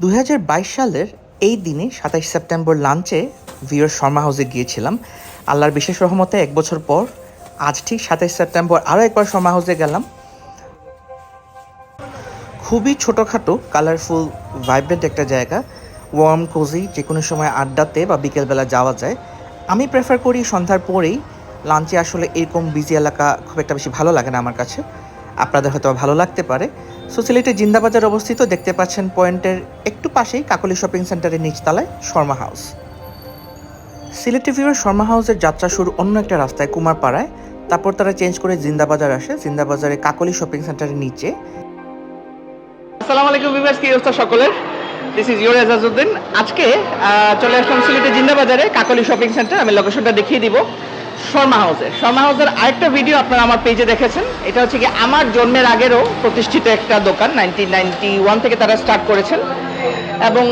দুই হাজার বাইশ সালের এই দিনে সাতাইশ সেপ্টেম্বর লাঞ্চে ভিওর শর্মা হাউসে গিয়েছিলাম। আল্লাহর বিশেষ রহমতে এক বছর পর আজ ঠিক সাতাইশ সেপ্টেম্বর আরও একবার শর্মা হাউসে গেলাম। খুবই ছোটোখাটো কালারফুল ভাইব্রেন্ট একটা জায়গা। ওয়ার্ম কোজি যে কোনো সময় আড্ডাতে বা বিকেলবেলা যাওয়া যায়। আমি প্রেফার করি সন্ধ্যার পরেই। লাঞ্চে আসলে এরকম বিজি এলাকা খুব একটা বেশি ভালো লাগে না আমার কাছে। আপনাদের হয়তো ভালো লাগতে পারে। সো জিন্দাবাজার অবস্থিত দেখতে পাচ্ছেন পয়েন্টের একটু পাশেই কাকলি শপিং সেন্টারের নিচতলায় শর্মা হাউস। সিলেটি ভিউর শর্মা হাউসের যাত্রা শুরু অন্য একটা রাস্তায়, কুমারপাড়ায়। তারপর তারা চেঞ্জ করে জিন্দাবাজার আসে। জিন্দাবাজারে কাকলি শপিং সেন্টারের নিচে। আসসালামু আলাইকুম ভিউয়ার্স, কি অবস্থা সকলের? This is your Ejazuddin. আজকে চলে আসলাম সিলেটের জিন্দাবাজারে কাকলি শপিং সেন্টার। আমি লোকেশনটা দেখিয়ে দিব। শর্মা হাউসে। শর্মা হাউসের আরেকটা ভিডিও আপনারা আমার পেজে দেখেছেন। এটা হচ্ছে কি আমার জন্মের আগেরও প্রতিষ্ঠিত একটা দোকান নাইনটিন নাইনটি ওয়ান থেকে তারা স্টার্ট করেছেন। এবং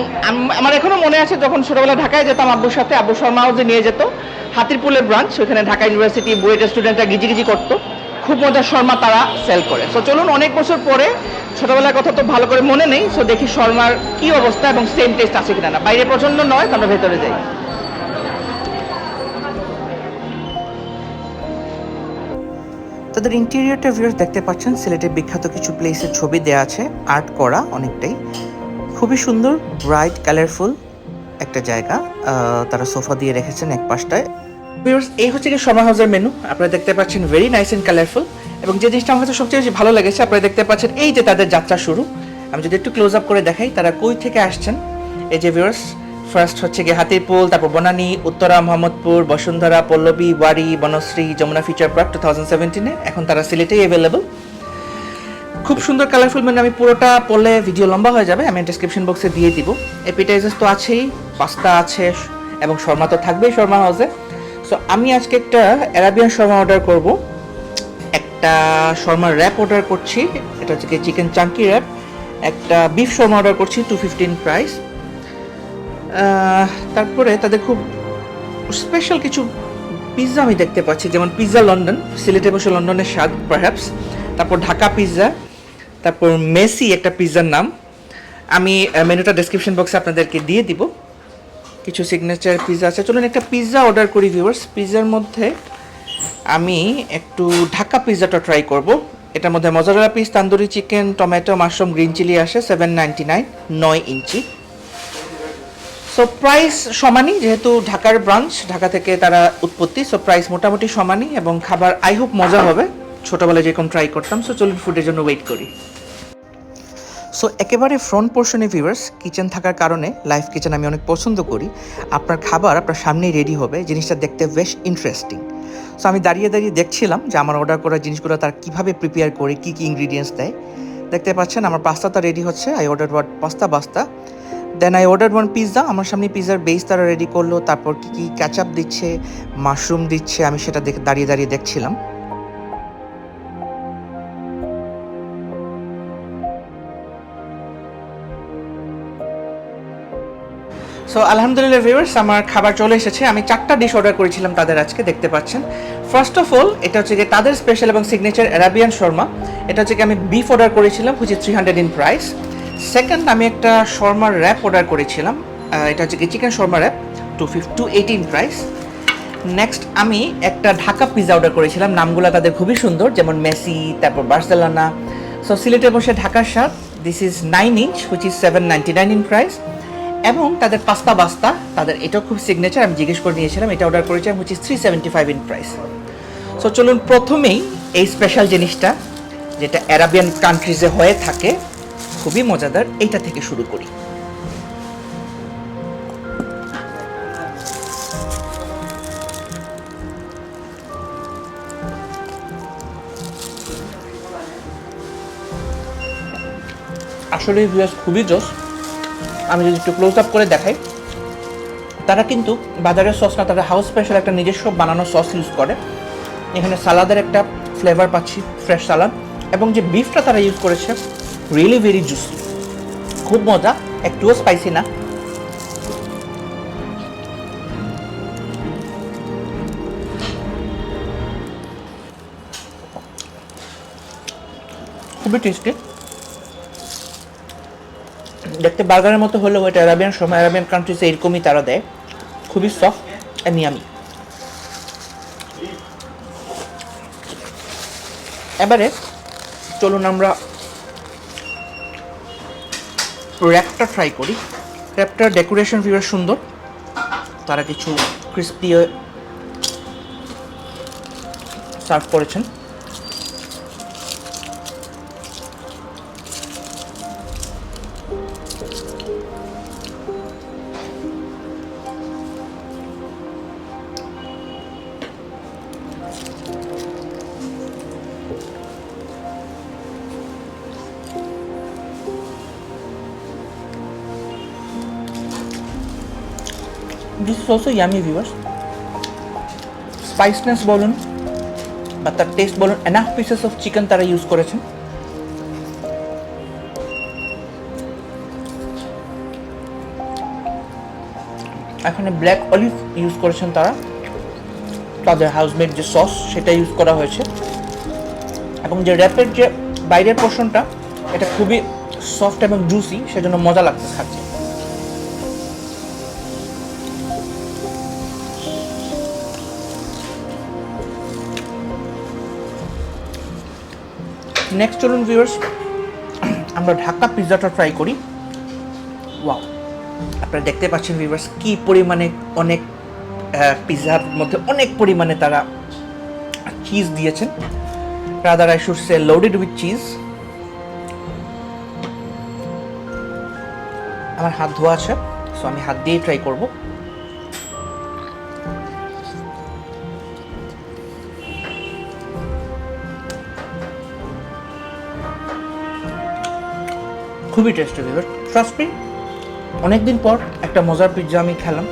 আমার এখনও মনে আছে যখন ছোটবেলা ঢাকায় যেতাম আব্বুর সাথে, আব্বু শর্মা হাউসে নিয়ে যেত, হাতিরপুলের ব্রাঞ্চ ওখানে ঢাকা ইউনিভার্সিটি বুয়েটের স্টুডেন্টরা গিজিগিজি করতো। খুব মজার শর্মা তারা সেল করে। সো চলুন অনেক বছর পরে, ছোটবেলার কথা তো ভালো করে মনে নেই সো দেখি শর্মার কি অবস্থা এবং সেম টেস্ট আছে কিনা না। বাইরে প্রচণ্ড নয় তো আমরা ভেতরে যাই। তাদের ইন্টেরিয়রটা ভিউয়ার্স দেখতে পাচ্ছেন, সিলেটের বিখ্যাত কিছু প্লেসের ছবি দেওয়া আছে আর্ট করা অনেকটাই। খুবই সুন্দর ব্রাইট কালারফুল একটা জায়গা। তারা সোফা দিয়ে রেখেছেন এক পাশটায়। ভিউয়ার্স এই হচ্ছে কি শর্মা হাউসের মেনু আপনারা দেখতে পাচ্ছেন ভেরি নাইস অ্যান্ড কালারফুল এবং যে জিনিসটা আমার কাছে সবচেয়ে বেশি ভালো লেগেছে, আপনারা দেখতে পাচ্ছেন এই যে তাদের যাত্রা শুরু। আমি যদি একটু ক্লোজ আপ করে দেখাই, তারা কই থেকে আসছেন? এই যে ভিউয়ার্স ফার্স্ট হচ্ছে গিয়ে হাতিরপুল, তারপর Banani, Uttara, Mohammadpur, Bashundhara, Pallabi, Wari, Banasree, Jamuna feature park two thousand সেভেন্টিনে এখন তারা সিলেটেই অ্যাভেলেবল খুব সুন্দর কালারফুল মানে আমি পুরোটা পড়লে ভিডিও লম্বা হয়ে যাবে, আমি ডিসক্রিপশন বক্সে দিয়ে দিব। এপিটাইজার্স তো আছেই, পাস্তা আছে, এবং শর্মা তো থাকবেই শর্মা হাউসে সো আমি আজকে একটা অ্যারাবিয়ান শর্মা অর্ডার করব। একটা শর্মার র্যাপ অর্ডার করছি, এটা হচ্ছে চিকেন চাঙ্কি র্যাপ একটা বিফ শর্মা অর্ডার করছি টু ফিফটিন প্রাইস তারপরে তাদের খুব স্পেশাল কিছু পিৎজা আমি দেখতে পাচ্ছি, যেমন পিৎজা লন্ডন সিলেটে বসে লন্ডনের স্বাদ পারহ্যাপস তারপর ঢাকা পিৎজা তারপর মেসি একটা পিৎজার নাম। আমি মেনুটা ডেসক্রিপশন বক্সে আপনাদেরকে দিয়ে দিব। কিছু সিগনেচার পিৎজা আছে। চলুন একটা পিৎজা অর্ডার করি ভিউয়ার্স পিৎজার মধ্যে আমি একটু ঢাকা পিৎজাটা ট্রাই করব। এটার মধ্যে mozzarella piece tandoori chicken tomato mushroom green chilli আসে সেভেন নাইনটি নাইন নয় ইঞ্চি। সো প্রাইস সমানই, যেহেতু ঢাকার ব্রাঞ্চ ঢাকা থেকে তারা উৎপত্তি সো প্রাইস মোটামুটি সমানই এবং খাবার আই হোপ মজা হবে। ছোটোবেলায় যেরকম ট্রাই করতাম সো চলুন ফুডের জন্য ওয়েট করি। সো একেবারে ফ্রন্ট পোর্শনে ভিউয়ার্স কিচেন থাকার কারণে লাইফ কিচেন আমি অনেক পছন্দ করি। আপনার খাবার আপনার সামনেই রেডি হবে, জিনিসটা দেখতে বেশ ইন্টারেস্টিং সো আমি দাঁড়িয়ে দাঁড়িয়ে দেখছিলাম যে আমার অর্ডার করা জিনিসগুলো তার কীভাবে প্রিপেয়ার করে, কী কী ইনগ্রিডিয়েন্টস দেয়। দেখতে পাচ্ছেন, আমার পাস্তাটা রেডি হচ্ছে I order pasta basta then I order one pizza আমার সামনে পিৎজার বেস তারা রেডি করল। তারপর কী কী ক্যাচআপ দিচ্ছে মাশরুম দিচ্ছে, আমি সেটা দেখে দাঁড়িয়ে দাঁড়িয়ে দেখছিলাম। সো আলহামদুলিল্লাহ ভিউয়ার্স আমার খাবার চলে এসেছে। আমি চারটা ডিশ অর্ডার করেছিলাম তাদের আজকে, দেখতে পাচ্ছেন। ফার্স্ট অফ অল এটা হচ্ছে যে তাদের স্পেশাল এবং সিগনেচার অ্যারাবিয়ান শর্মা এটা হচ্ছে আমি বিফ অর্ডার করেছিলাম is three hundred in price second আমি একটা শর্মার র্যাপ অর্ডার করেছিলাম। এটা হচ্ছে chicken shawarma wrap two fifty two eighteen price next আমি একটা ঢাকা পিৎজা অর্ডার করেছিলাম। নামগুলো তাদের খুবই সুন্দর, যেমন মেসি, তারপর বার্সেলোনা। সো সিলেটে বসে ঢাকার স্বাদ this is nine inch which is seven ninety nine in price এবং তাদের পাস্তা বাস্তা, তাদের এটাও খুব সিগনেচার আমি জিজ্ঞেস করে নিয়েছিলাম, এটা অর্ডার করেছিলাম which is three seventy five in price so চলুন প্রথমেই এই স্পেশাল জিনিসটা, যেটা অ্যারাবিয়ান কান্ট্রিজে হয়ে থাকে খুবই মজাদার, এইটা থেকে শুরু করি। আসলে ভিউয়ার্স খুবই জোস। আমি যদি একটু ক্লোজ আপ করে দেখাই, তারা কিন্তু বাজারের সস না, তারা হাউস স্পেশাল একটা নিজস্ব বানানো সস ইউজ করে। এখানে সালাদের একটা ফ্লেভার পাচ্ছি ফ্রেশ সালাদ এবং যে বিফটা তারা ইউজ করেছে রিয়েলি ভেরি জুসি খুব মজা, একটুও স্পাইসি না। খুবই টেস্টি দেখতে বার্গারের মতো হলেও এটা অ্যারাবিয়ান সময় অ্যারাবিয়ান কান্ট্রিজে এরকমই তারা দেয়। খুবই সফট অ্যান্ড ইয়ামি এবারে চলুন আমরা র্যাপটা ট্রাই করি। র্যাপটার ডেকোরেশন ভিউ সুন্দর। তারা কিছু ক্রিস্পি সার্ভ করেছেন। Is also yummy viewers spiciness বলুন বা তার টেস্ট বলুন এনাফ পিসেস অফ চিকেন তারা ইউজ করেছেন এখানে ব্ল্যাক অলিভ ইউজ করেছেন তারা তাদের হাউসমেড যে সস সেটা ইউজ করা হয়েছে এবং যে র্যাপের যে বাইরের পোর্শনটা এটা খুবই সফট এবং জুসি সেজন্য মজা লাগছে খাচ্ছে নেক্সট চলুন ভিউয়ার্স আমরা ঢাকা পিৎজাটা ট্রাই করি। ওয়াও আপনারা দেখতে পাচ্ছেন ভিউয়ার্স কি পরিমাণে অনেক পিৎজার মধ্যে অনেক পরিমাণে তারা চিজ দিয়েছেন। Rather I should say loaded with cheese আমার হাত ধোয়া আছে সো আমি হাত দিয়ে ট্রাই করব। খুবই টেস্টি ভিউয়ার ট্রাস্ট অনেকদিন পর একটা মজার পিৎজা আমি খেলাম।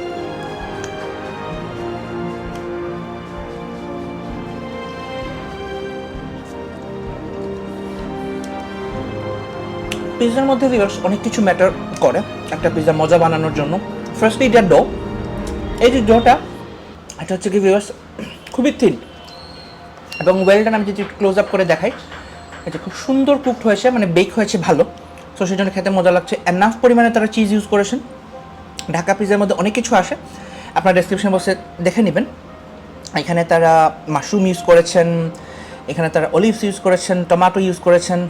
পিৎজার মধ্যে ভিউয়ার্স অনেক কিছু ম্যাটার করে একটা পিৎজা মজা বানানোর জন্য। ফার্স্টলি এটা ডো এই যে ডোটা এটা হচ্ছে কি ভিউয়ার্স খুবই থিন এবং ওয়েলডান আমি যদি ক্লোজ আপ করে দেখাই। এটা খুব সুন্দর কুকড হয়েছে মানে বেক হয়েছে ভালো। তো সেই জন্য খেতে মজা লাগছে। এনাফ পরিমাণে তারা চিজ ইউজ করেছেন। ঢাকা পিৎজার মধ্যে অনেক কিছু আসে। আপনার ডেসক্রিপশন বক্সে দেখে নেবেন। এখানে তারা মাশরুম ইউজ করেছেন। এখানে তারা অলিভস ইউজ করেছেন টমাটো ইউজ করেছেন।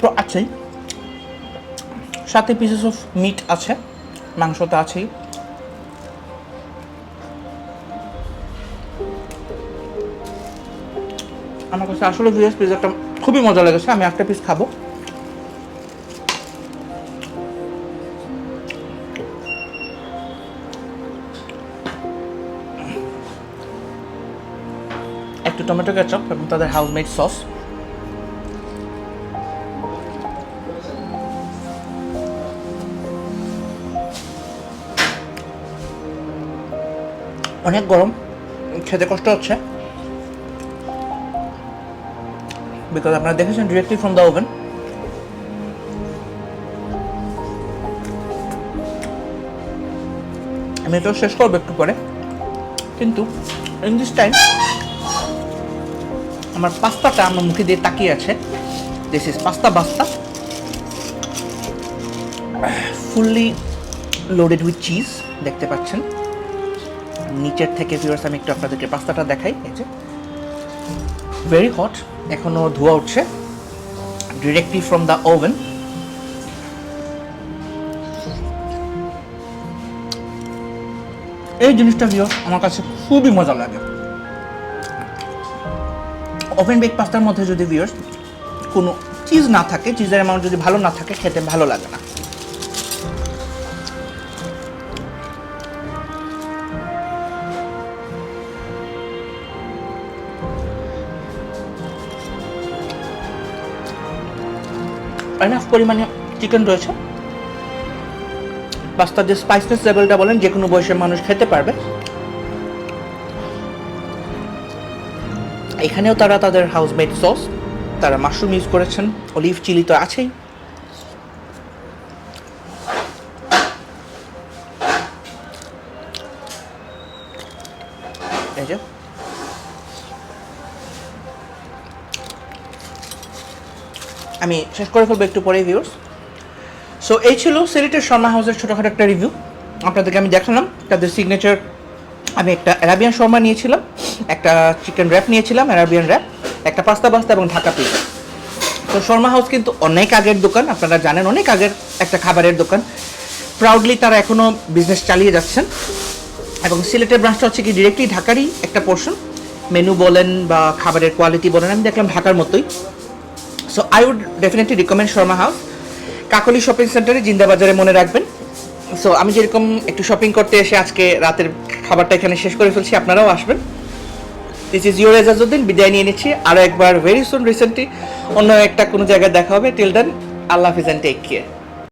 তো আছেই। সাথে পিসেস অফ মিট আছে। মাংস তো আছেই। আমার কাছে আসলে ভিএস পিজাটা খুবই মজা লেগেছে, আমি একটা পিস খাব। একটু টমেটো কেচাপ এবং তাদের হাউসমেড সস অনেক গরম, খেতে কষ্ট হচ্ছে। বিকজ আপনারা দেখেছেন ডিরেক্টলি ফ্রম দ্য ওভেন আমি এটাও শেষ করব একটু পরে। কিন্তু ইন দিস টাইম আমার পাস্তাটা আমার মুখে দিয়ে তাকিয়ে আছে। This is pasta basta fully loaded with cheese দেখতে পাচ্ছেন। নিচের থেকে ভিউয়ার্স আমি একটু আপনাদেরকে পাস্তাটা দেখাই, এই যে। ভেরি হট এখনও ধোয়া উঠছে। ডিরেক্টলি ফ্রম দ্য ওভেন এই জিনিসটা ভিউয়ার্স আমার কাছে খুবই মজা লাগে। ওভেন বেক পাস্তার মধ্যে যদি ভিউয়ার্স কোনো চিজ না থাকে চিজের অ্যামাউন্ট যদি ভালো না থাকে, খেতে ভালো লাগে না। এনাফ পরিমাণে চিকেন রয়েছে। পাস্তার যে স্পাইসনেস লেভেলটা বলেন, যে কোনো বয়সের মানুষ খেতে পারবে। এখানেও তারা তাদের হাউসমেড সস তারা মাশরুম ইউজ করেছেন অলিভ চিলি তো আছেই। এই যে। আমি শেষ করে ফেলব একটু পরে ভিউর্স সো এই ছিল সিলেটের শর্মা হাউসের ছোটোখাটো একটা রিভিউ আপনাদেরকে আমি দেখালাম, তাদের সিগনেচার আমি একটা অ্যারাবিয়ান শর্মা নিয়েছিলাম, একটা চিকেন র্যাপ নিয়েছিলাম অ্যারাবিয়ান র্যাপ একটা পাস্তা পাস্তা এবং ঢাকা পিজা তো শর্মা হাউস কিন্তু অনেক আগের দোকান, আপনারা জানেন অনেক আগের একটা খাবারের দোকান। প্রাউডলি তারা এখনও বিজনেস চালিয়ে যাচ্ছেন। এবং সিলেটের ব্রাঞ্চটা হচ্ছে কি ডিরেক্টলি ঢাকারই একটা পোর্শন মেনু বলেন বা খাবারের কোয়ালিটি বলেন, আমি দেখলাম ঢাকার মতোই। So I would definitely recommend shawarma house Kakoli shopping সেন্টারে জিন্দাবাজারে মনে রাখবেন। সো আমি যেরকম একটু শপিং করতে এসে আজকে রাতের খাবারটা এখানে শেষ করে ফেলছি, আপনারাও আসবেন। দিস ইজ ইউর এজাজুদ্দিন বিদায় নিয়ে নিচ্ছি। আরও একবার ভেরি সুন রিসেন্টলি অন্য একটা কোনো জায়গায় দেখা হবে। টিল দেন আল্লাহ হাফিজ অ্যান্ড টেক কেয়ার